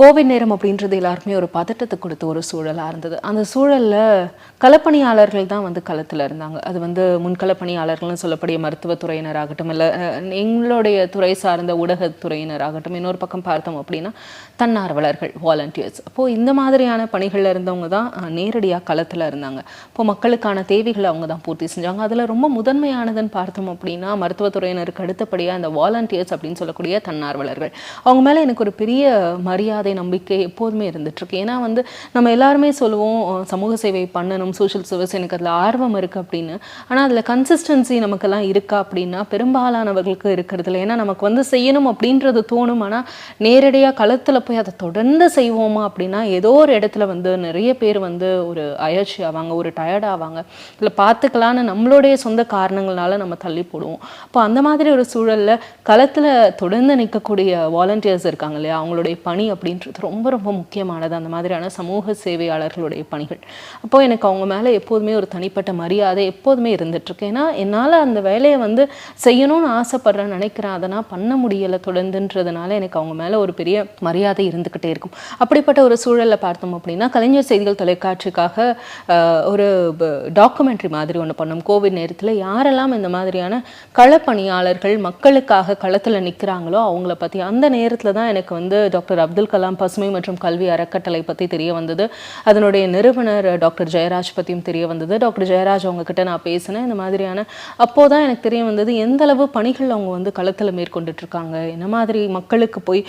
Covid நேரம் அப்படின்றது எல்லாருக்குமே ஒரு பதட்டத்தை கொடுத்த ஒரு சூழலாக இருந்தது. அந்த சூழலில் களப்பணியாளர்கள் தான் வந்து களத்தில் இருந்தாங்க. அது வந்து முன்களப்பணியாளர்கள்னு சொல்லக்கூடிய மருத்துவத்துறையினராகட்டும் இல்லை எங்களுடைய துறை சார்ந்த ஊடகத்துறையினராகட்டும் இன்னொரு பக்கம் பார்த்தோம் அப்படின்னா தன்னார்வலர்கள் வாலண்டியர்ஸ் அப்போது இந்த மாதிரியான பணிகளில் இருந்தவங்க தான் நேரடியாக களத்தில் இருந்தாங்க. இப்போ மக்களுக்கான தேவைகளை அவங்க தான் பூர்த்தி செஞ்சாங்க. அதில் ரொம்ப முதன்மையானதுன்னு பார்த்தோம் அப்படின்னா மருத்துவத்துறையினருக்கு அடுத்தபடியாக அந்த வாலண்டியர்ஸ் அப்படின்னு சொல்லக்கூடிய தன்னார்வலர்கள். அவங்க மேலே எனக்கு ஒரு பெரிய மரியாதை நம்பிக்கை எப்போதுமே இருந்துட்டுருக்கு. ஏன்னா வந்து நம்ம எல்லாருமே சொல்லுவோம் சமூக சேவை பண்ணணும் சோஷியல் சர்வீஸ் எனக்கு அதில் ஆர்வம் இருக்குது அப்படின்னு. ஆனால் அதில் கன்சிஸ்டன்சி நமக்கெல்லாம் இருக்கா அப்படின்னா பெரும்பாலானவர்களுக்கு இருக்கிறதுல ஏன்னா நமக்கு வந்து செய்யணும் அப்படின்றது தோணும். ஆனால் நேரடியாக களத்தில் போய் அதை தொடர்ந்து செய்வோமா அப்படின்னா ஏதோ ஒரு இடத்துல வந்து நிறைய பேர் வந்து ஒரு அயற்சி ஆவாங்க ஒரு டயர்ட் ஆவாங்க. இல்லை பார்த்துக்கலான்னு நம்மளுடைய சொந்த காரணங்களால நம்ம தள்ளி போடுவோம். அப்போ அந்த மாதிரி ஒரு சூழல்ல களத்தில் தொடர்ந்து நிற்கக்கூடிய வாலண்டியர்ஸ் இருக்காங்க இல்லையா? அவங்களுடைய பணி அப்படின்னு அப்படின்றது ரொம்ப ரொம்ப முக்கியமானது. அந்த மாதிரியான சமூக சேவையாளர்களுடைய பணிகள். அப்போ எனக்கு அவங்க மேலே எப்போதுமே ஒரு தனிப்பட்ட மரியாதை எப்போதுமே இருந்துட்டுருக்கு. ஏன்னா என்னால் அந்த வேலையை வந்து செய்யணும்னு ஆசைப்படுறேன் நினைக்கிறேன். அதை நான் பண்ண முடியலை தொடர்ந்துன்றதுனால எனக்கு அவங்க மேலே ஒரு பெரிய மரியாதை இருந்துக்கிட்டே இருக்கும். அப்படிப்பட்ட ஒரு சூழலில் பார்த்தோம் அப்படின்னா கலைஞர் செய்திகள் தொலைக்காட்சிக்காக ஒரு டாக்குமெண்ட்ரி மாதிரி ஒன்று பண்ணோம். கோவிட் நேரத்தில் யாரெல்லாம் இந்த மாதிரியான களப்பணியாளர்கள் மக்களுக்காக களத்தில் நிற்கிறாங்களோ அவங்கள பற்றி அந்த நேரத்தில் தான் எனக்கு வந்து டாக்டர் அப்துல் கலாம் பசுமை மற்றும் கல்வி அறக்கட்டளை பற்றி தெரிய வந்தது. அதனுடைய நிறுவனர் டாக்டர் ஜெயராஜ் பற்றியும் தெரிய வந்தது. டாக்டர் ஜெயராஜ் அவங்க கிட்ட நான் பேசினேன். இந்த மாதிரியான அப்போ தான் எனக்கு தெரிய வந்தது எந்த அளவு பணிகள் அவங்க வந்து களத்தில் மேற்கொண்டுட்டு இருக்காங்க என்ன மாதிரி மக்களுக்கு போய்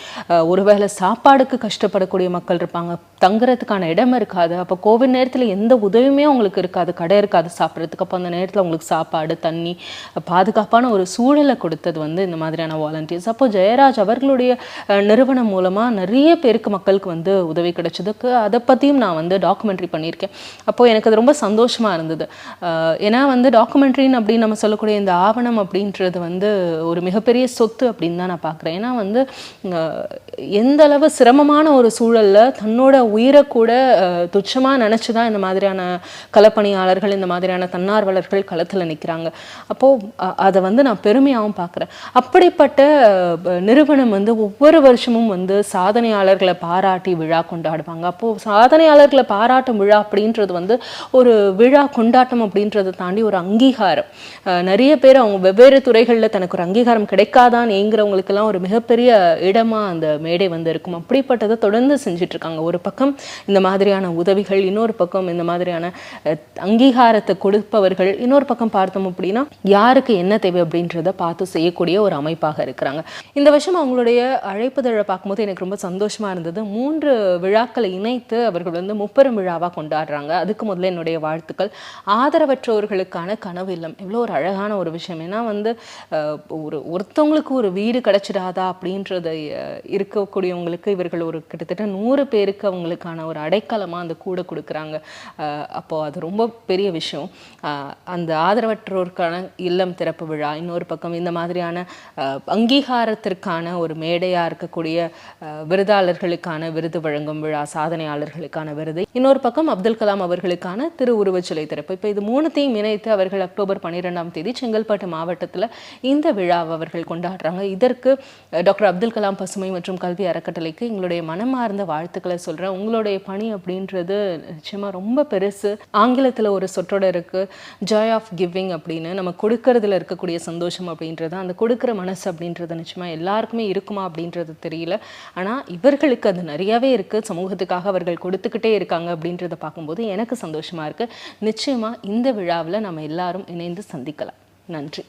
ஒருவேளை சாப்பாடுக்கு கஷ்டப்படக்கூடிய மக்கள் இருப்பாங்க தங்குறதுக்கான இடம் இருக்காது அப்போ கோவிட் நேரத்தில் எந்த உதவியுமே அவங்களுக்கு இருக்காது கடை இருக்காது சாப்பிட்றதுக்கு. அப்போ அந்த நேரத்தில் அவங்களுக்கு சாப்பாடு தண்ணி பாதுகாப்பான ஒரு சூழலை கொடுத்தது வந்து இந்த மாதிரியான வாலண்டியர்ஸ் அப்போ ஜெயராஜ் அவர்களுடைய நிறுவனம் மூலமாக நிறைய பேருக்கு மக்களுக்கு வந்து உதவி கிடைச்சதுக்கு அதை பற்றியும் நான் வந்து டாக்குமெண்ட்ரி பண்ணியிருக்கேன். அப்போது எனக்கு அது ரொம்ப சந்தோஷமாக இருந்தது. ஏன்னா வந்து டாக்குமெண்ட்ரின்னு அப்படின்னு நம்ம சொல்லக்கூடிய இந்த ஆவணம் அப்படின்றது வந்து ஒரு மிகப்பெரிய சொத்து அப்படின்னு தான் நான் பார்க்குறேன். ஏன்னா வந்து எந்த அளவு சிரமமான ஒரு சூழலில் தன்னோட உயிரை கூட துச்சமாக நினச்சி தான் இந்த மாதிரியான களப்பணியாளர்கள் இந்த மாதிரியான தன்னார்வலர்கள் களத்தில் நிற்கிறாங்க அப்போது அதை வந்து நான் பெருமையாகவும் பார்க்குறேன். அப்படிப்பட்ட நிறுவனம் வந்து ஒவ்வொரு வருஷமும் வந்து சாதனையாளர் சாதனையாளர்களை பாராட்டி விழா கொண்டாடுவாங்க. அப்போது சாதனையாளர்களை பாராட்டும் விழா அப்படின்றது வந்து ஒரு விழா கொண்டாட்டம் அப்படின்றத தாண்டி ஒரு அங்கீகாரம். நிறைய பேர் அவங்க வெவ்வேறு துறைகளில் தனக்கு ஒரு அங்கீகாரம் கிடைக்காதான் ஏங்குறவங்களுக்கெல்லாம் ஒரு மிகப்பெரிய இடமா அந்த மேடை வந்து இருக்கும். அப்படிப்பட்டதை தொடர்ந்து செஞ்சுட்டு இருக்காங்க ஒரு பக்கம் இந்த மாதிரியான உதவிகள் இன்னொரு பக்கம் இந்த மாதிரியான அங்கீகாரத்தை கொடுப்பவர்கள் இன்னொரு பக்கம் பார்த்தோம் அப்படின்னா யாருக்கு என்ன தேவை அப்படின்றத பார்த்து செய்யக்கூடிய ஒரு அமைப்பாக இருக்கிறாங்க. இந்த வருஷம் அவங்களுடைய அழைப்புதழை பார்க்கும்போது எனக்கு ரொம்ப சந்தோஷம் இருந்தது. மூன்று விழாக்களை இணைத்து அவர்கள் வந்து முப்பெரும் விழாவாக கொண்டாடுறாங்க. அதுக்கு முதல்ல என்னுடைய வாழ்த்துக்கள். ஆதரவற்றோர்களுக்கான கனவு இல்லம். இவ்வளோ ஒரு அழகான ஒரு விஷயம். ஏன்னா வந்து ஒரு ஒருத்தவங்களுக்கு ஒரு வீடு கிடைச்சிடாதா அப்படின்றத இருக்கக்கூடியவங்களுக்கு இவர்கள் ஒரு கிட்டத்தட்ட நூறு பேருக்கு அவங்களுக்கான ஒரு அடைக்கலமாக அந்த கூட கொடுக்குறாங்க. அஹ், அப்போ அது ரொம்ப பெரிய விஷயம். அந்த ஆதரவற்றோருக்கான இல்லம் திறப்பு விழா இன்னொரு பக்கம் இந்த மாதிரியான அங்கீகாரத்திற்கான ஒரு மேடையாக இருக்கக்கூடிய விருதாளர் விருதாளர்களுக்கான விருது வழங்கும் விழா சாதனையாளர்களுக்கான விருது. இன்னொரு பக்கம் அப்துல் கலாம் அவர்களுக்கான திருவுருவச் சிலை திறப்பு. இப்போ இது மூணுத்தையும் இணைத்து அவர்கள் அக்டோபர் பன்னிரெண்டாம் தேதி செங்கல்பட்டு மாவட்டத்தில் இந்த விழாவை அவர்கள் கொண்டாடுறாங்க. இதற்கு டாக்டர் அப்துல் கலாம் பசுமை மற்றும் கல்வி அறக்கட்டளைக்கு எங்களுடைய மனமார்ந்த வாழ்த்துக்களை சொல்கிறேன் உங்களுடைய பணி அப்படின்றது நிச்சயமாக ரொம்ப பெருசு. ஆங்கிலத்தில் ஒரு சொற்றொடர் இருக்கு ஜாய் ஆஃப் கிவிங் அப்படின்னு. நம்ம கொடுக்கறதுல இருக்கக்கூடிய சந்தோஷம் அப்படின்றது அந்த கொடுக்குற மனசு அப்படின்றது நிச்சயமாக எல்லாருக்குமே இருக்குமா அப்படின்றது தெரியல. ஆனால் இவர்களுக்கு அது நிறையவே இருக்குது சமூகத்துக்காக அவர்கள் கொடுத்துக்கிட்டே இருக்காங்க அப்படின்றத பார்க்கும்போது எனக்கு சந்தோஷமாக இருக்குது நிச்சயமாக இந்த விழாவில் நம்ம எல்லாரும் இணைந்து சந்திக்கலாம். நன்றி.